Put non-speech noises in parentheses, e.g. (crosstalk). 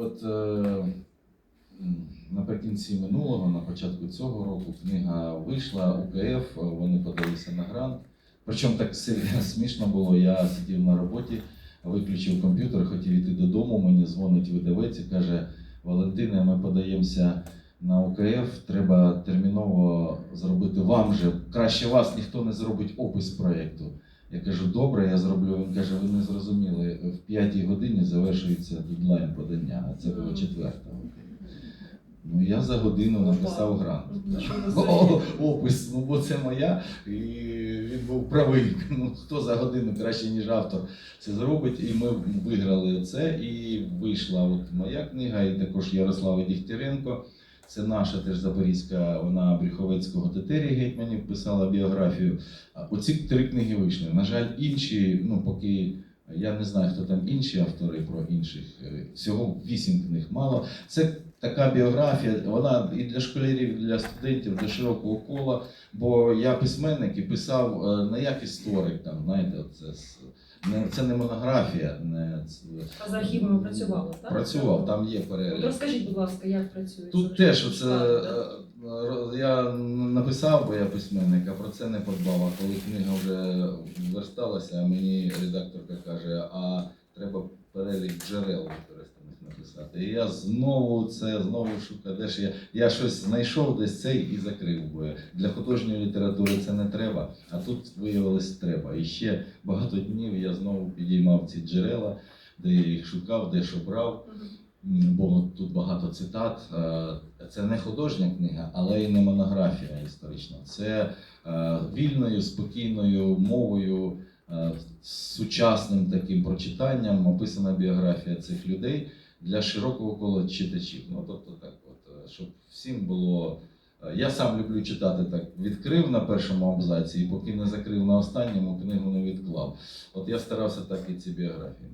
от е, наприкінці минулого, на початку цього року, книга вийшла, УКФ, вони подалися на грант. Причому так (laughs) смішно було, я сидів на роботі, виключив комп'ютер, хотів іти додому, мені дзвонить видавець і каже, Валентине, ми подаємося на УКФ, треба терміново зробити вам же. Краще вас ніхто не зробить опис проєкту. Я кажу, добре, я зроблю. Він каже, ви не зрозуміли, в п'ятій годині завершується дедлайн подання, а це було четверта. Ну я за годину написав грант. О, опис, ну бо це моя, і він був правий. (laughs) Ну хто за годину краще, ніж автор це зробить. І ми виграли це. І вийшла от моя книга, і також Ярослава Дігтяренко. Це наша теж Запорізька, вона Брюховецького Тетерії Гетьманів писала біографію. Оці три книги вийшли. На жаль, інші, ну поки я не знаю, хто там інші автори про інших. е, Всього вісім книг мало. Це така біографія, вона і для школярів, і для студентів, для широкого кола. Бо я письменник і писав е, не як історик, там, знаєте, це, не, це не монографія, не це- А з архівами працювала, так? Працював, там є От перегляд. розкажіть, будь ласка, як працює? Тут теж е, да? е, я написав, бо я письменник, а про це не подбав. А коли книга вже версталася, мені редакторка каже, а треба перелік джерел використаних. І я знову це знову шукаю, де ж я, я щось знайшов десь цей і закрив. Бо для художньої літератури це не треба, а тут виявилось треба. І ще багато днів я знову підіймав ці джерела, де я їх шукав, де що брав. Бо тут багато цитат. Е, Це не художня книга, але й не монографія історична. Це е, вільною, спокійною мовою, е, сучасним таким прочитанням описана біографія цих людей для широкого кола читачів. Ну тобто так, от, е, щоб всім було. е, Я сам люблю читати так. Відкрив на першому абзаці, і поки не закрив на останньому, книгу не відклав. От я старався так і ці біографії.